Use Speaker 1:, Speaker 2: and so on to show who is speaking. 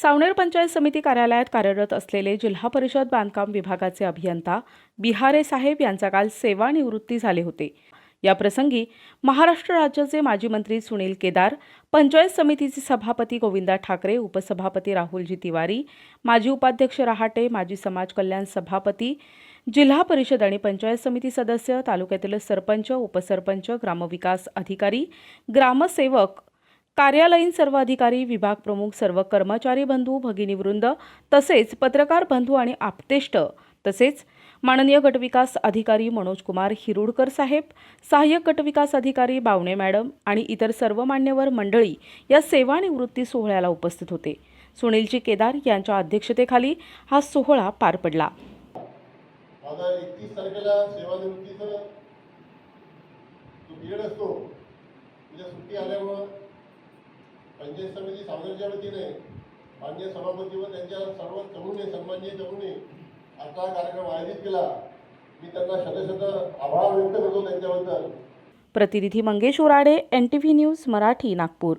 Speaker 1: सावनेर पंचायत समिती कार्यालयात कार्यरत असलेले जिल्हा परिषद बांधकाम विभागाचे अभियंता बिहारे साहेब यांचा काल सेवानिवृत्ती झाले होते. या प्रसंगी महाराष्ट्र राज्याचे माजी मंत्री सुनील केदार पंचायत समितीचे सभापती गोविंदा ठाकरे उपसभापती राहुलजी तिवारी माजी उपाध्यक्ष रहाटे माजी समाज कल्याण सभापती जिल्हा परिषद आणि पंचायत समिती सदस्य तालुक्यातील सरपंच उपसरपंच ग्रामविकास अधिकारी ग्रामसेवक कार्यालयीन सर्व अधिकारी विभाग प्रमुख सर्व कर्मचारी बंधू भगिनीवृंद तसेच पत्रकार बंधू आणि आपतेष्ट तसेच माननीय गटविकास अधिकारी मनोज कुमार हिरुडकर साहेब सहाय्यक गटविकास अधिकारी बावणे मॅडम आणि इतर सर्व मान्यवर मंडळी या सेवानिवृत्ती सोहळ्याला उपस्थित होते. सुनीलजी केदार यांच्या अध्यक्षतेखाली हा सोहळा पार पडला.
Speaker 2: माझा पंचायत समिती सावनेरच्या वतीने मान्य सभापती व त्यांच्या सर्व तरुणी सन्मान्य तरुणी आता कार्यक्रम आयोजित केला. मी त्यांना शतशत आभार व्यक्त करतो त्यांच्याबद्दल.
Speaker 1: प्रतिनिधी Mangesh Urade N T V news Marathi Nagpur.